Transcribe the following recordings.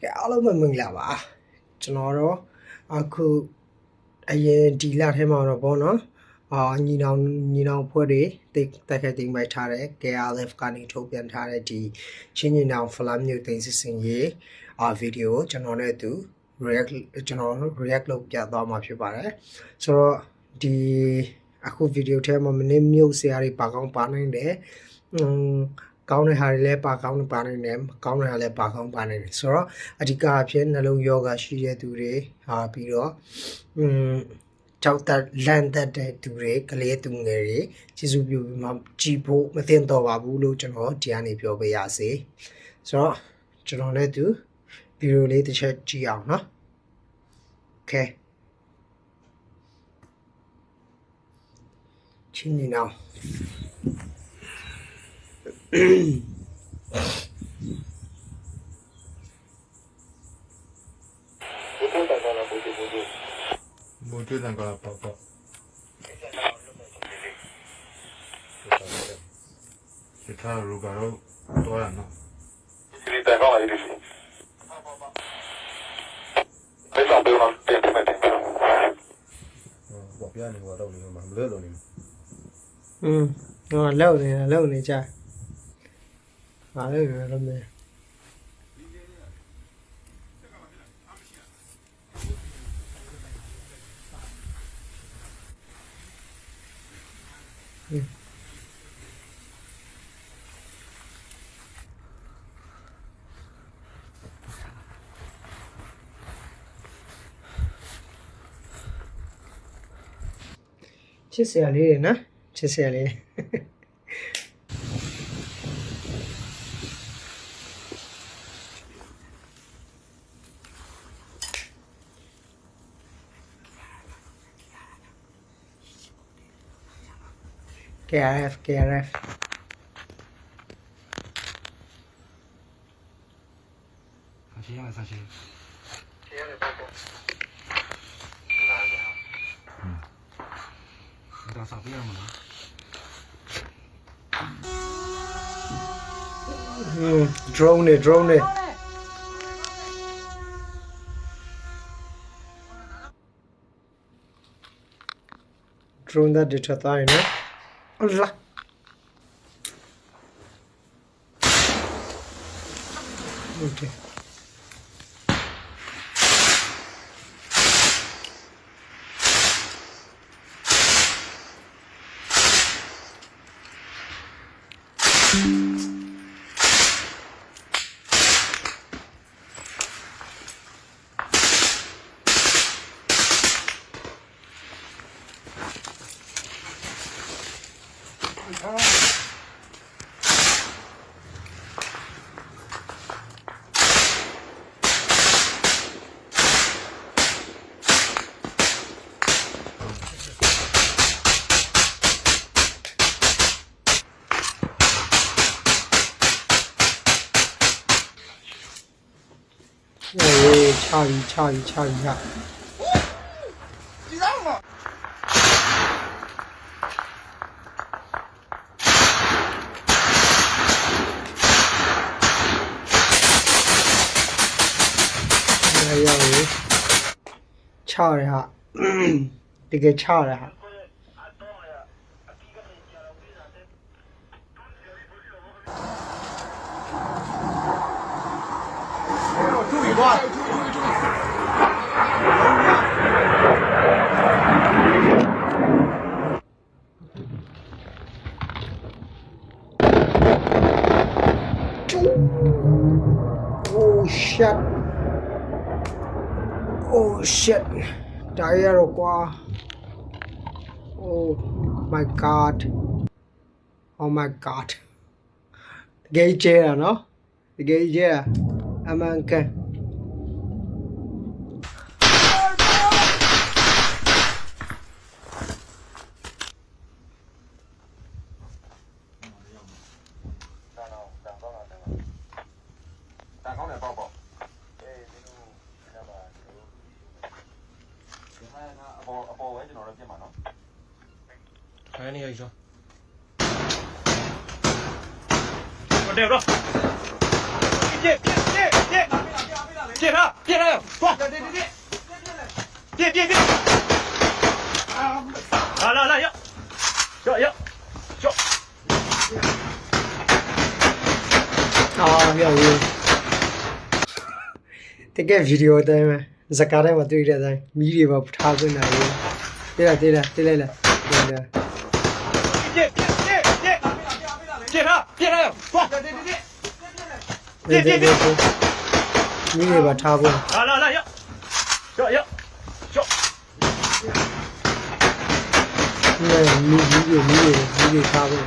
ကဲအားလုံးပဲမင်္ဂလာပါကျွန်တော်တော့အခုအရင်ဒီလထဲမှာတော့ဗောနော်အာညီနောင်ညီနောင်ဖွဲ့တွေတိတ်တက်ခဲ့တိမ်ပိုက်ထားတဲ့ KRF ကနေထုတ်ပြန်ထားတဲ့ဒီချင်းညီနောင်ဖလမ်မျိုးသိန်းစစ်စင်ရေးအာဗီဒီယိုကျွန်တော်နဲ့အတူ react ကျွန်တော် react လုပ်ပြသွားမှာဖြစ်ပါတယ်ဆိုတော့ဒီအခုဗီဒီယိုထဲမှာမင်းမျိုးဆရာတွေပါကောင်းပါနိုင်တယ်อืม ကောင်းတဲ့ဟာတွေလည်းပါကောင်းပါနိုင်တယ်မကောင်းတဲ့ဟာလည်းပါကောင်းပါနိုင်တယ်ဆိုတော့အဓိကအဖြစ်နှလုံးယောဂရှိတဲ့သူတွေဟာပြီးတော့อืมကြောက်တက်လန့်တက်တဲ့သူတွေကလေးသူငယ်တွေကျေစုပြုပြီးမှကြည်ဖို့မသိတော့ပါဘူးလို့ကျွန်တော်ဒီကနေပြောပေးရစေဆိုတော့ကျွန်တော်လည်းသူဗီဒီယိုလေးတစ်ချက်ကြည့်အောင်နော်โอเคချင်းနေနော က်မိုးကျွေးတယ်ကလာပေါ့ပေါ့ဒီထားရူကတော့တော့ရနော် Grita, no, ahí sí. Pesa, pero no te meten. ဟောပြနေဟောတော့နေမှာမလွတ်လို့နေမှာอืมဟိုလောက်နေတာလောက်နေ ကြဟာလေတော့မယ်ချစ်စရာလေးတွေနော်ချစ်စရာလေး KRF, KRF. 사실이야, 사실. 나 사비야 뭐나. 드론에 드론에. 드론 다 뒤쳤다 이네. Allah. Ok. 恰一恰一恰一下。你让我。哎呀喂！翘一下，嗯、得给翘一下。shit trái rồi qua. Oh my god. Oh my god. Ghê chê à nó? Ghê chê à? Amanke တယ်တော့ပြည့်ပြည့်ပြည့်ပြည့်ပြည့်ဟာပြည့်ရသွားပြည့်ပြည့်ပြည့်ပြည့်လာလာလာရောက်ရောက်ရောက်ရောက်အာမြောက်ဘူးတကယ်ဗီဒီယိုအတိုင်းပဲဇကာထဲမှာတွေ့တဲ့အတိုင်းမီးတွေပါထားခွင့်တာလေတိလာတိလာတိလိုက်လာ 别来，说，别别别别别别别，你这边插过来，来来来，要要要要，你你你就你就你就插过来。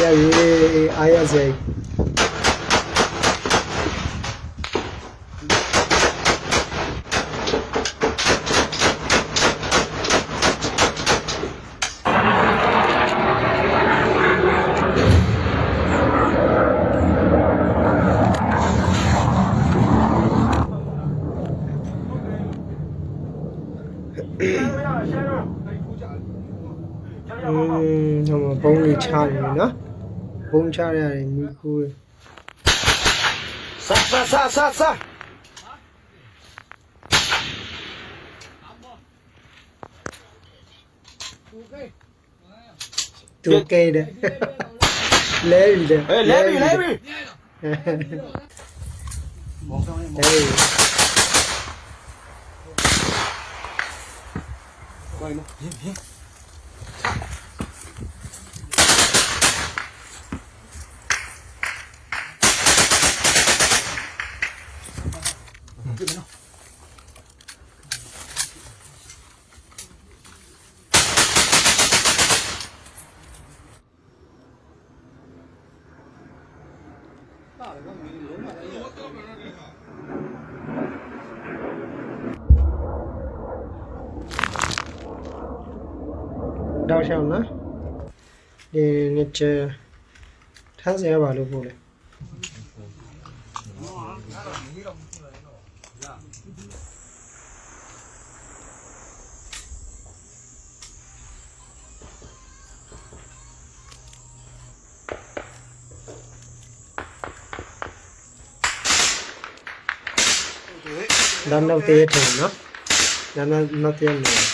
Yeah, really, I was like, ချနေပြီနော်ဘုံချရတယ်မိခိုး 杀杀杀杀杀！ သူကဲတယ်လဲပြီတဲ့ 哎，来比来比！ ဟေး တောက်ရှောင်းနော်ဒီနေ့ချထ မ်းစရာပါလို့ပို့လေ ဒါနောက်သေးတယ်နော်ဒါနောက်နော දන්නව තේරෙනවා දන්නව තේරෙනවා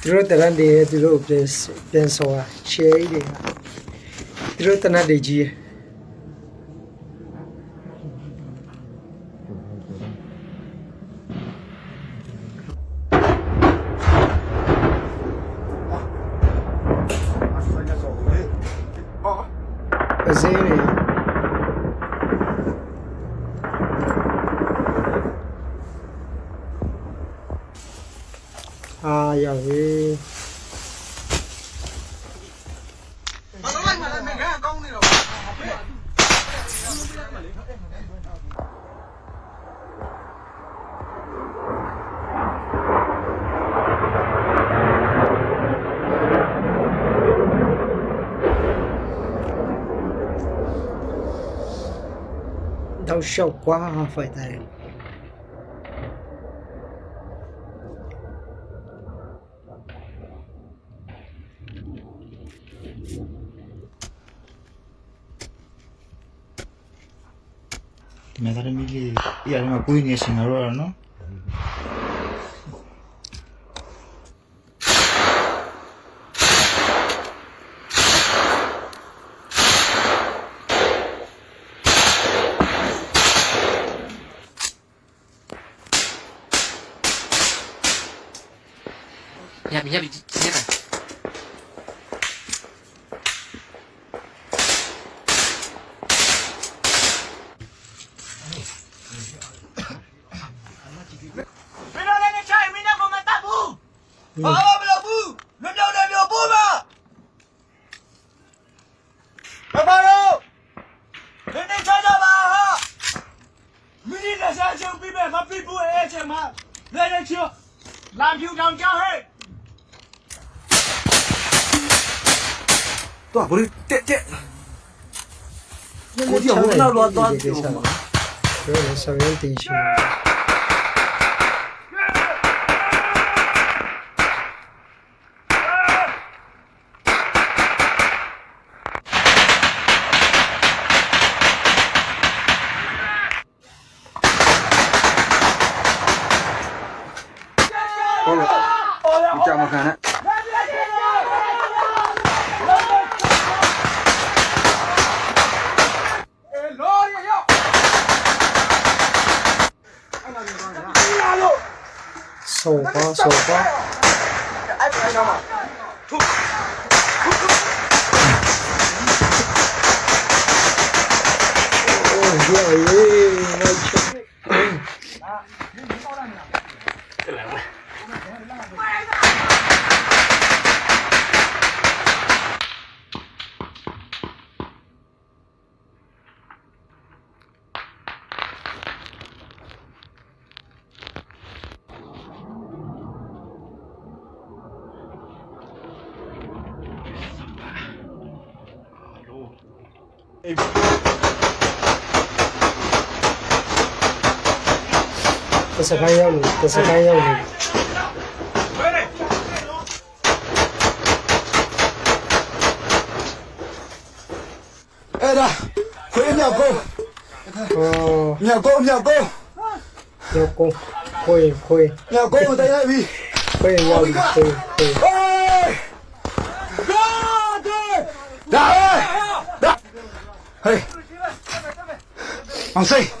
သူတို့တရန်တွေသူတို့ပြန်ပြန်ဆောတာရှယ်ကြီးတွေကသူတို့တနတ်တွေကြီး ပစင်းတွေအာရောက် matar o Chalquá, Rafael Tarelo. Me daré mil y alguna cuina, señor, ¿no? ရမီလေးအရာမှာကိုင်းနေရှင်တော့ရနော် nhấp ဘလို့တက်တက်ကိုကြီးကဟိုနောက်တော့သွားပြောမှာ Böyle severim değişiyor. 首发，首发。तसं काही येऊ नाही तसं काही येऊ नाही Ờ, Nhà cô, nhà cô, nhiều cô khôi khôi nhà cô ở đây này vì. khôi nhau khôi khôi Ê! Ra đi! Đã dạ, dạ, ơi! Đã! Hey! Hoàng Sinh!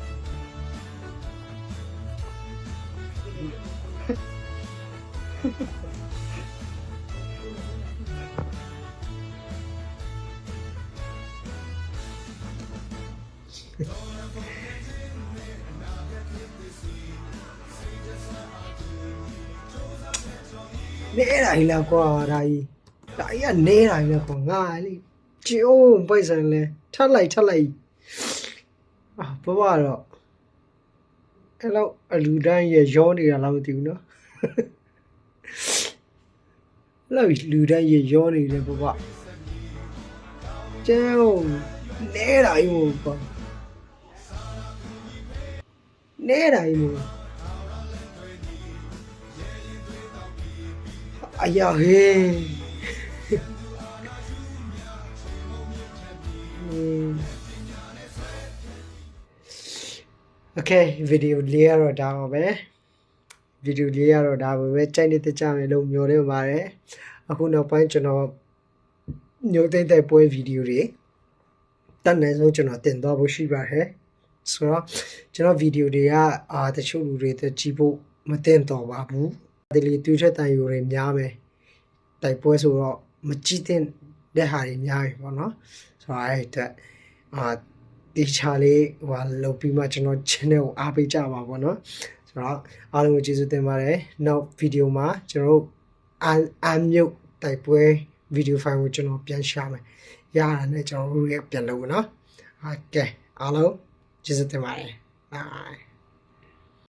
နေတာကြီးလားကွာဒါကြီးဒါကြီးကနေတာကြီးလားကွာငါလေကြည့်အောင်ပိုက်ဆံလဲထပ်လိုက်ထပ်လိုက်အာဘဘတော့အဲ့လောက်အလူတန်းရဲ့ရောနေတာလားမသိဘူးနော် လောက်လူတန်းရဲ့ရောနေတယ်ဘဘကျဲအောင်နေတာကြီးမို့ကွာနေတာကြီးမို့ အရာဟေးโอเคဗီဒီယိုလေးရတော့ဒါပါပဲ ဗီဒီယိုလေးရတော့ဒါပါပဲကြိုက်နေတဲ့ကြမယ်လို့မျှော်လင့်ပါတယ်အခုနောက်ပိုင်းကျွန်တော်ညိုသိမ့်တဲ့ပွဲဗီဒီယိုတွေတတ်နိုင်ဆုံးကျွန်တော်တင်သွားဖို့ရှိပါတယ်ဆိုတော့ကျွန်တော်ဗီဒီယိုတွေကအာတချို့လူတွေတက်ကြည့်ဖို့မတင်တော့ပါဘူးဒီလေတူချက်တန်ယူတွေများမယ်တိုက်ပွဲဆိုတော့မကြည့်တဲ့တဲ့ဟာတွေများပြီပေါ့နော်ဆိုတော့အဲ့အတွက်အာဒီချာလေးဟိုလုတ်ပြီးမှကျွန်တော် channel ကိုအားပေးကြပါပေါ့နော် ဆိုတော့အားလုံးကိုကျေးဇူးတင်ပါတယ်နောက်ဗီဒီယိုမှာကျွန်တော်တို့အန်အန်မြုပ်တိုက်ပွဲဗီဒီယိုဖိုင်ကိုကျွန်တော်ပြန်ရှာမယ်ရတာနဲ့ကျွန်တော်တို့ရဲ့ပြန်လုပ်မယ်နော်ဟုတ်ကဲ့အားလုံးကျေးဇူးတင်ပါတယ် bye